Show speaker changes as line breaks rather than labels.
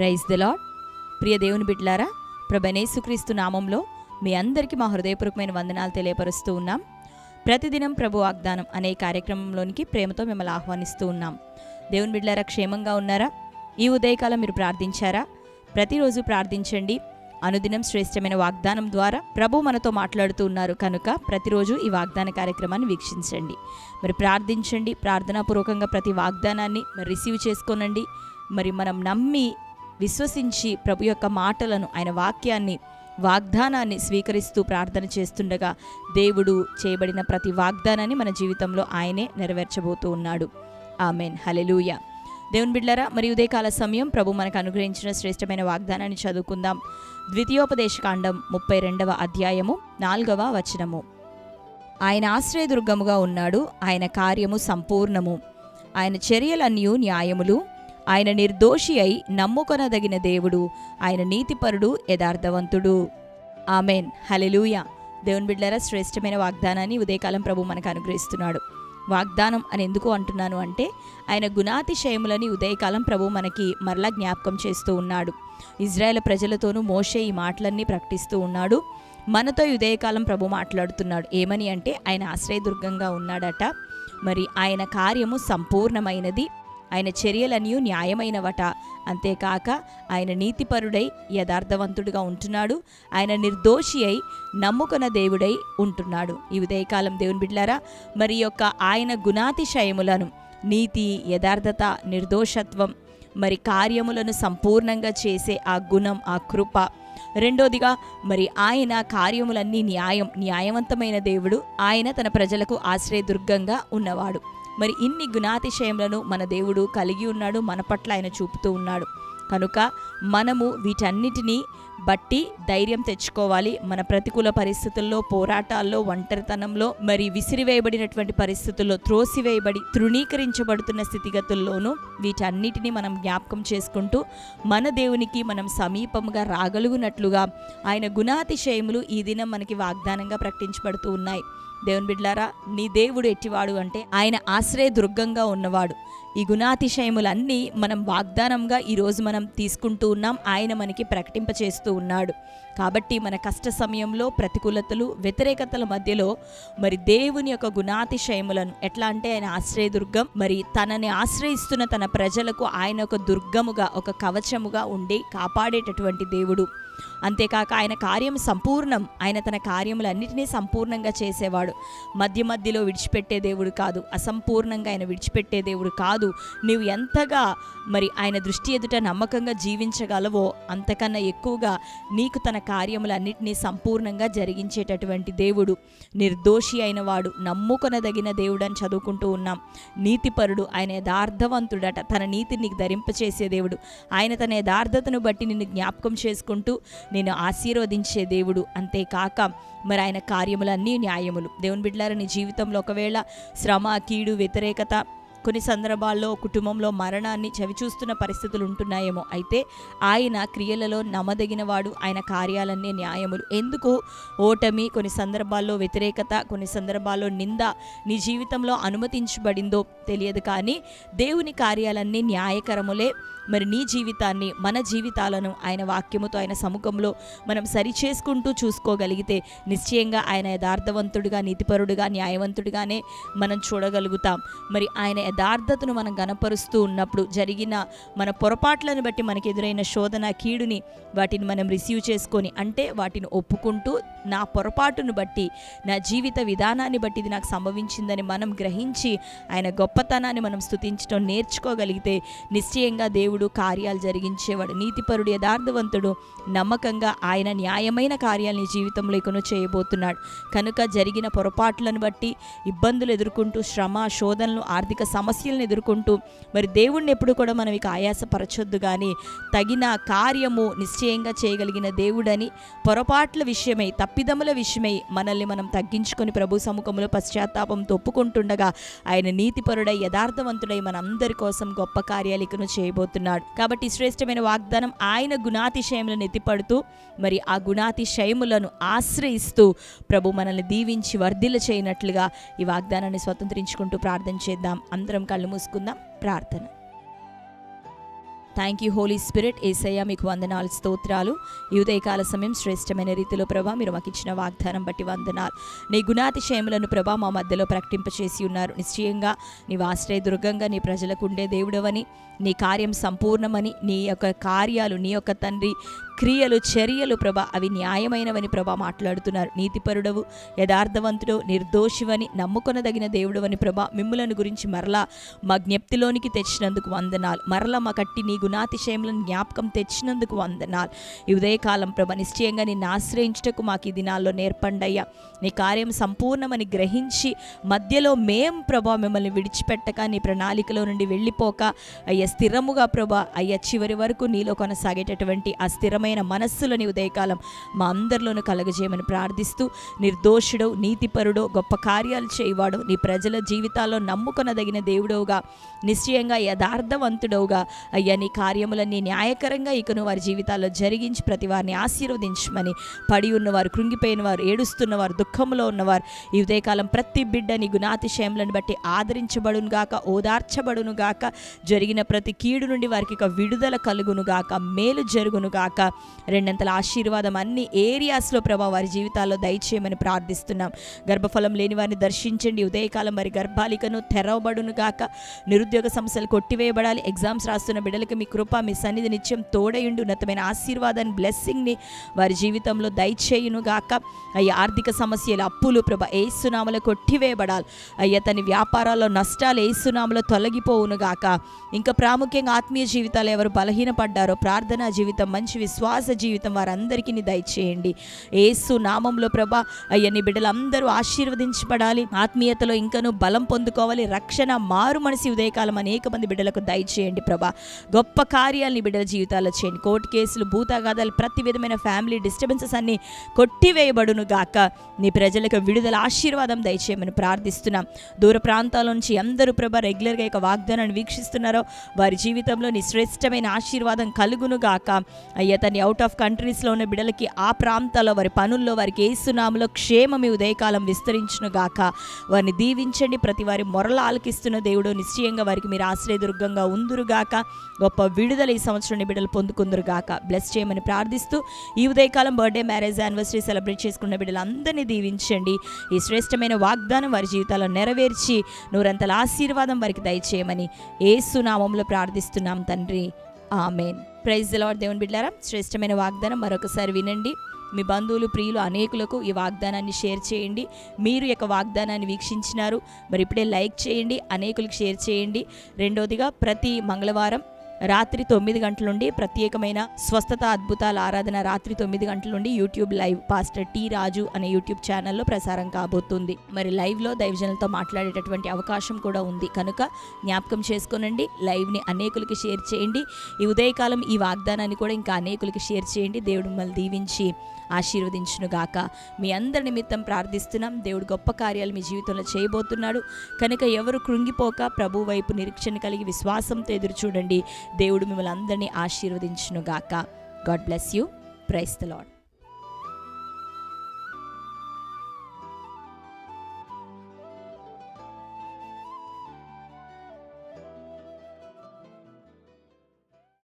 Praise the lord ప్రియ దేవుని బిడ్లారా ప్రభనేసుక్రీస్తు నామంలో మీ అందరికీ మా హృదయపూర్వకమైన వందనాలు తెలియపరుస్తూ ఉన్నాం. ప్రతిదినం ప్రభు వాగ్దానం అనే కార్యక్రమంలోనికి ప్రేమతో మిమ్మల్ని ఆహ్వానిస్తూ ఉన్నాం. దేవుని బిడ్లారా క్షేమంగా ఉన్నారా? ఈ ఉదయకాలం మీరు ప్రార్థించారా? ప్రతిరోజు ప్రార్థించండి. అనుదినం శ్రేష్టమైన వాగ్దానం ద్వారా ప్రభు మనతో మాట్లాడుతూ ఉన్నారు కనుక ప్రతిరోజు ఈ వాగ్దాన కార్యక్రమాన్ని వీక్షించండి. మరి ప్రార్థించండి. ప్రార్థనాపూర్వకంగా ప్రతి వాగ్దానాన్ని మరి రిసీవ్ చేసుకోనండి. మరి మనం నమ్మి విశ్వసించి ప్రభు యొక్క మాటలను ఆయన వాక్యాన్ని వాగ్దానాన్ని స్వీకరిస్తూ ప్రార్థన చేస్తుండగా దేవుడు చేయబడిన ప్రతి వాగ్దానాన్ని మన జీవితంలో ఆయనే నెరవేర్చబోతూ ఉన్నాడు. ఆమెన్. హలెలూయ దేవుని బిడ్లరా మరి ఉదయకాల సమయం ప్రభు మనకు అనుగ్రహించిన శ్రేష్టమైన వాగ్దానాన్ని చదువుకుందాం. ద్వితీయోపదేశకాండం ముప్పై రెండవ అధ్యాయము నాలుగవ వచనము. ఆయన ఆశ్రయదుర్గముగా ఉన్నాడు ఆయన కార్యము సంపూర్ణము. ఆయన చర్యలన్నీ న్యాయములు ఆయన నిర్దోషి అయి నమ్ముకొనదగిన దేవుడు ఆయన నీతిపరుడు యథార్థవంతుడు. ఆమెన్. హలెలూయ దేవుని బిడ్డరా శ్రేష్టమైన వాగ్దానాన్ని ఉదయకాలం ప్రభు మనకు అనుగ్రహిస్తున్నాడు. వాగ్దానం అని ఎందుకు అంటున్నాను అంటే ఆయన గుణాతిశయములని ఉదయకాలం ప్రభు మనకి మరలా జ్ఞాపకం చేస్తూ ఉన్నాడు. ఇజ్రాయెల్ ప్రజలతోనూ మోషే ఈ మాటలన్నీ ప్రకటిస్తూ ఉన్నాడు. మనతో ఉదయకాలం ప్రభు మాట్లాడుతున్నాడు. ఏమని అంటే ఆయన ఆశ్రయదుర్గంగా ఉన్నాడట. మరి ఆయన కార్యము సంపూర్ణమైనది. ఆయన చర్యలన్నీ న్యాయమైనవట. అంతేకాక ఆయన నీతిపరుడై యథార్థవంతుడిగా ఉంటున్నాడు. ఆయన నిర్దోషి అయి నమ్ముకున్న దేవుడై ఉంటున్నాడు. ఈ ఉదయకాలం దేవుని బిడ్లారా మరి యొక్క ఆయన గుణాతిశయములను నీతి యథార్థత నిర్దోషత్వం మరి కార్యములను సంపూర్ణంగా చేసే ఆ గుణం ఆ కృప. రెండోదిగా మరి ఆయన కార్యములన్నీ న్యాయం న్యాయవంతమైన దేవుడు. ఆయన తన ప్రజలకు ఆశ్రయదుర్గంగా ఉన్నవాడు. మరి ఇన్ని గుణాతిశయములను మన దేవుడు కలిగి ఉన్నాడు మన పట్ల ఆయన చూపుతూ ఉన్నాడు. కనుక మనము వీటన్నిటినీ బట్టి ధైర్యం తెచ్చుకోవాలి. మన ప్రతికూల పరిస్థితుల్లో పోరాటాల్లో ఒంటరితనంలో మరి విసిరివేయబడినటువంటి పరిస్థితుల్లో త్రోసివేయబడి తృణీకరించబడుతున్న స్థితిగతుల్లోనూ వీటన్నిటిని మనం జ్ఞాపకం చేసుకుంటూ మన దేవునికి మనం సమీపంగా రాగలుగునట్లుగా ఆయన గుణాతిశయములు ఈ దినం మనకి వాగ్దానంగా ప్రకటించబడుతూ ఉన్నాయి. దేవుని బిడ్లారా నీ దేవుడు ఎట్టివాడు అంటే ఆయన ఆశ్రయ దుర్గంగా ఉన్నవాడు. ఈ గుణాతిశయములన్నీ మనం వాగ్దానంగా ఈరోజు మనం తీసుకుంటూ ఉన్నాం. ఆయన మనకి ప్రకటింపచేస్తూ ఉన్నాడు. కాబట్టి మన కష్ట సమయంలో ప్రతికూలతలు వ్యతిరేకతల మధ్యలో మరి దేవుని యొక్క గుణాతిశయములను ఎట్లా అంటే ఆయన ఆశ్రయదుర్గం మరి తనని ఆశ్రయిస్తున్న తన ప్రజలకు ఆయన ఒక దుర్గముగా ఒక కవచముగా ఉండి కాపాడేటటువంటి దేవుడు. అంతేకాక ఆయన కార్యం సంపూర్ణం. ఆయన తన కార్యములన్నిటినీ సంపూర్ణంగా చేసేవాడు. మధ్య మధ్యలో విడిచిపెట్టే దేవుడు కాదు. అసంపూర్ణంగా ఆయన విడిచిపెట్టే దేవుడు కాదు. నీవు ఎంతగా మరి ఆయన దృష్టి ఎదుట నమ్మకంగా జీవించగలవో అంతకన్నా ఎక్కువగా నీకు తన కార్యములన్నిటినీ సంపూర్ణంగా జరిగించేటటువంటి దేవుడు నిర్దోషి అయిన వాడు నమ్ముకొనదగిన దేవుడు అని చదువుకుంటూ ఉన్నాం. నీతిపరుడు ఆయన యథార్థవంతుడట. తన నీతిని నీకు ధరింపచేసే దేవుడు. ఆయన తన యథార్థతను బట్టి నిన్ను జ్ఞాపకం చేసుకుంటూ నేను ఆశీర్వదించే దేవుడు అంతేకాక మరి ఆయన కార్యములన్నీ న్యాయములు. దేవుని బిడ్డలారని జీవితంలో ఒకవేళ శ్రమ కీడు వ్యతిరేకత కొన్ని సందర్భాల్లో కుటుంబంలో మరణాన్ని చవిచూస్తున్న పరిస్థితులు ఉంటున్నాయేమో. అయితే ఆయన క్రియలలో నమ్మదగినవాడు. ఆయన కార్యాలన్నీ న్యాయములు. ఎందుకు? ఓటమి కొన్ని సందర్భాల్లో వ్యతిరేకత కొన్ని సందర్భాల్లో నింద నీ జీవితంలో అనుమతించబడిందో తెలియదు కానీ దేవుని కార్యాలన్నీ న్యాయకరములే. మరి నీ జీవితాన్ని మన జీవితాలను ఆయన వాక్యముతో ఆయన సముఖంలో మనం సరిచేసుకుంటూ చూసుకోగలిగితే నిశ్చయంగా ఆయన యథార్థవంతుడిగా నీతిపరుడుగా న్యాయవంతుడిగానే మనం చూడగలుగుతాం. మరి ఆయన యథార్థతను మనం గనపరుస్తూ ఉన్నప్పుడు జరిగిన మన పొరపాట్లను బట్టి మనకు ఎదురైన శోధన కీడుని వాటిని మనం రిసీవ్ చేసుకొని అంటే వాటిని ఒప్పుకుంటూ నా పొరపాటును బట్టి నా జీవిత విధానాన్ని బట్టి ఇది నాకు సంభవించిందని మనం గ్రహించి ఆయన గొప్పతనాన్ని మనం స్థుతించడం నేర్చుకోగలిగితే నిశ్చయంగా దేవుడు కార్యాలు జరిగించేవాడు. నీతిపరుడు యథార్థవంతుడు నమ్మకంగా ఆయన న్యాయమైన కార్యాలని జీవితంలో ఇకను చేయబోతున్నాడు. కనుక జరిగిన పొరపాట్లను బట్టి ఇబ్బందులు ఎదుర్కొంటూ శ్రమ శోధనలు ఆర్థిక సమస్యలను ఎదుర్కొంటూ మరి దేవుణ్ణి ఎప్పుడు కూడా మనం ఇక ఆయాసపరచొద్దు కానీ తగిన కార్యము నిశ్చయంగా చేయగలిగిన దేవుడని పొరపాట్ల విషయమై తప్పిదముల విషయమై మనల్ని మనం తగ్గించుకొని ప్రభు సముఖంలో పశ్చాత్తాపంతో ఒప్పుకుంటుండగా ఆయన నీతిపరుడై యథార్థవంతుడై మనందరి కోసం గొప్ప కార్యాలికను చేయబోతున్నాడు. కాబట్టి శ్రేష్టమైన వాగ్దానం ఆయన గుణాతిశయములను ఎత్తిపడుతూ మరి ఆ గుణాతిశయములను ఆశ్రయిస్తూ ప్రభు మనల్ని దీవించి వర్ధిల్ల చేయనట్లుగా ఈ వాగ్దానాన్ని స్వతంత్రించుకుంటూ ప్రార్థన చేద్దాం. అందరం కళ్ళు మూసుకుందాం. ప్రార్థన. Thank you holy spirit Yesayya మీకు వందనాలు స్తోత్రాలు. ఈ ఉదయకాల సమయం శ్రేష్టమైన రీతిలో ప్రభా మీరు మాకు ఇచ్చిన వాగ్దానం బట్టి వందనాలు. నీ గుణాతిశయములను ప్రభా మా మధ్యలో ప్రకటింపచేసి ఉన్నారు. నిశ్చయంగా నీవు ఆశ్రయ దుర్గంగా నీ ప్రజలకు ఉండే దేవుడవని నీ కార్యం సంపూర్ణమని నీ యొక్క కార్యాలు నీ యొక్క తండ్రి క్రియలు చర్యలు ప్రభ అవి న్యాయమైనవని ప్రభ మాట్లాడుతున్నారు. నీతిపరుడవు యథార్థవంతుడు నిర్దోషివని నమ్ముకొనదగిన దేవుడవని ప్రభ మిమ్ములను గురించి మరలా మా జ్ఞప్తిలోనికి తెచ్చినందుకు వందనాలు. మరలా మా కట్టి నీ గుణాతిశయములను జ్ఞాపకం తెచ్చినందుకు వందనాలు. ఈ ఉదయకాలం ప్రభ నిశ్చయంగా నిన్ను ఆశ్రయించుటకు మాకు ఈ దినాల్లో నేర్పండయ్యా. నీ కార్యం సంపూర్ణమని గ్రహించి మధ్యలో మేం ప్రభా మిమ్మల్ని విడిచిపెట్టక నీ ప్రణాళికలో నుండి వెళ్ళిపోక అయ్యా స్థిరముగా ప్రభా అయ్యా చివరి వరకు నీలో కొనసాగేటటువంటి ఆ స్థిరమైన మనస్సులని ఉదయకాలం మా అందరిలోనూ కలగజేయమని ప్రార్థిస్తూ నిర్దోషుడో నీతిపరుడో గొప్ప కార్యాలు చేయవాడు నీ ప్రజల జీవితాల్లో నమ్ముకొనదగిన దేవుడవుగా నిశ్చయంగా యథార్థవంతుడవుగా. అయ్యా నీ కార్యములన్నీ న్యాయకరంగా ఇకను వారి జీవితాల్లో జరిగించి ప్రతి వారిని ఆశీర్వదించమని పడి ఉన్నవారు కృంగిపోయిన వారు ఏడుస్తున్నవారు దుఃఖంలో ఉన్నవారు ఈ ఉదయకాలం ప్రతి బిడ్డ నీ గుణాతిశయములను బట్టి ఆదరించబడును గాక ఓదార్చబడును గాక జరిగిన ప్రతి కీడు నుండి వారికి ఒక విడుదల కలుగును గాక మేలు జరుగును గాక రెండంతల ఆశీర్వాదం అన్ని ఏరియాస్లో ప్రభా వారి జీవితాల్లో దయచేయమని ప్రార్థిస్తున్నాం. గర్భఫలం లేని వారిని దర్శించండి. ఉదయకాలం వారి గర్భాలికను తెరవబడును గాక. నిరుద్యోగ సమస్యలు కొట్టివేయబడాలి. ఎగ్జామ్స్ రాస్తున్న బిడ్డలకి మీ కృప మీ సన్నిధి నిత్యం తోడయుండి. ఉన్నతమైన ఆశీర్వాదాన్ని బ్లెస్సింగ్ని వారి జీవితంలో దయచేయును గాక. అయ్యా ఆర్థిక సమస్యలు అప్పులు ప్రభ ఏసునామలో కొట్టివేయబడాలి. అయ్యా తన వ్యాపారాల్లో నష్టాలు ఏసునామలో తొలగిపోవును గాక. ఇంకా ప్రాముఖ్యంగా ఆత్మీయ జీవితాలు ఎవరు బలహీనపడ్డారో ప్రార్థనా జీవితం మంచి విశ్వాస జీవితం వారందరికీ నీ దయచేయండి ఏసు నామంలో ప్రభ అయ్యా నీ బిడ్డలందరూ ఆశీర్వదించబడాలి. ఆత్మీయతలో ఇంకనూ బలం పొందుకోవాలి. రక్షణ మారు మనసి ఉదయకాలం అనేక మంది బిడ్డలకు దయచేయండి ప్రభా. గొప్ప కార్యాలని బిడ్డల జీవితాల్లో చేయండి. కోర్టు కేసులు భూతాగాదాలు ప్రతి విధమైన ఫ్యామిలీ డిస్టర్బెన్సెస్ అన్ని కొట్టివేయబడును గాక. నీ ప్రజలకు విడుదల ఆశీర్వాదం దయచేయమని ప్రార్థిస్తున్నాం. దూర ప్రాంతాల నుంచి అందరూ ప్రభ రెగ్యులర్గా యొక్క వాగ్దానాన్ని వీక్షిస్తున్నారో వారి జీవితంలో నీ శ్రేష్టమైన ఆశీర్వాదం కలుగును గాక. అయ్యా తన్ని అవుట్ ఆఫ్ కంట్రీస్లో ఉన్న బిడ్డలకి ఆ ప్రాంతాల్లో వారి పనుల్లో వారికి ఏసునామలో క్షేమమి ఉదయకాలం విస్తరించునుగాక వారిని దీవించండి. ప్రతి వారి మొరలు ఆలకిస్తున్న దేవుడు నిశ్చయంగా వారికి మీరు ఆశ్రయదుర్గంగా ఉందురుగాక గొప్ప విడుదల ఈ సంవత్సరం బిడ్డలు పొందుకుందురుగాక బ్లెస్ చేయమని ప్రార్థిస్తూ ఈ ఉదయకాలం బర్త్డే మ్యారేజ్ యానివర్సరీ సెలబ్రేట్ చేసుకున్న బిడ్డలందరినీ దీవించండి. ఈ శ్రేష్టమైన వాగ్దానం వారి జీవితాల్లో నెరవేర్చి నూరంతల ఆశీర్వాదం వారికి దయచేయమని ఏసు నామంలో ప్రార్థిస్తున్నాం తండ్రి. ఆమెన్. ప్రైజ్ లాడ్ దేవుని బిడ్డారా. శ్రేష్టమైన వాగ్దానం మరొకసారి వినండి. మీ బంధువులు ప్రియులు అనేకులకు ఈ వాగ్దానాన్ని షేర్ చేయండి. మీరు యొక్క వాగ్దానాన్ని వీక్షించినారు. మరి ఇప్పుడే లైక్ చేయండి అనేకులకు షేర్ చేయండి. రెండోదిగా ప్రతి మంగళవారం రాత్రి తొమ్మిది గంటల నుండి ప్రత్యేకమైన స్వస్థత అద్భుతాల ఆరాధన రాత్రి తొమ్మిది గంటల నుండి YouTube live. Pastor T Raju అనే యూట్యూబ్ ఛానల్లో ప్రసారం కాబోతుంది. మరి లైవ్లో దైవజనులతో మాట్లాడేటటువంటి అవకాశం కూడా ఉంది. కనుక జ్ఞాపకం చేసుకోనండి. లైవ్ని అనేకులకి షేర్ చేయండి. ఈ ఉదయకాలం ఈ వాగ్దానాన్ని కూడా ఇంకా అనేకులకి షేర్ చేయండి. దేవుడు మిమ్మల్ని దీవించి ఆశీర్వదించును గాక మీ అందరి నిమిత్తం ప్రార్థిస్తున్నాం. దేవుడు గొప్ప కార్యాలు మీ జీవితంలో చేయబోతున్నాడు. కనుక ఎవరు కృంగిపోక ప్రభు వైపు నిరీక్షణ కలిగి విశ్వాసంతో ఎదురు చూడండి దేవుడు మిమ్మల్ని అందరినీ ఆశీర్వదించును గాక God bless you praise the Lord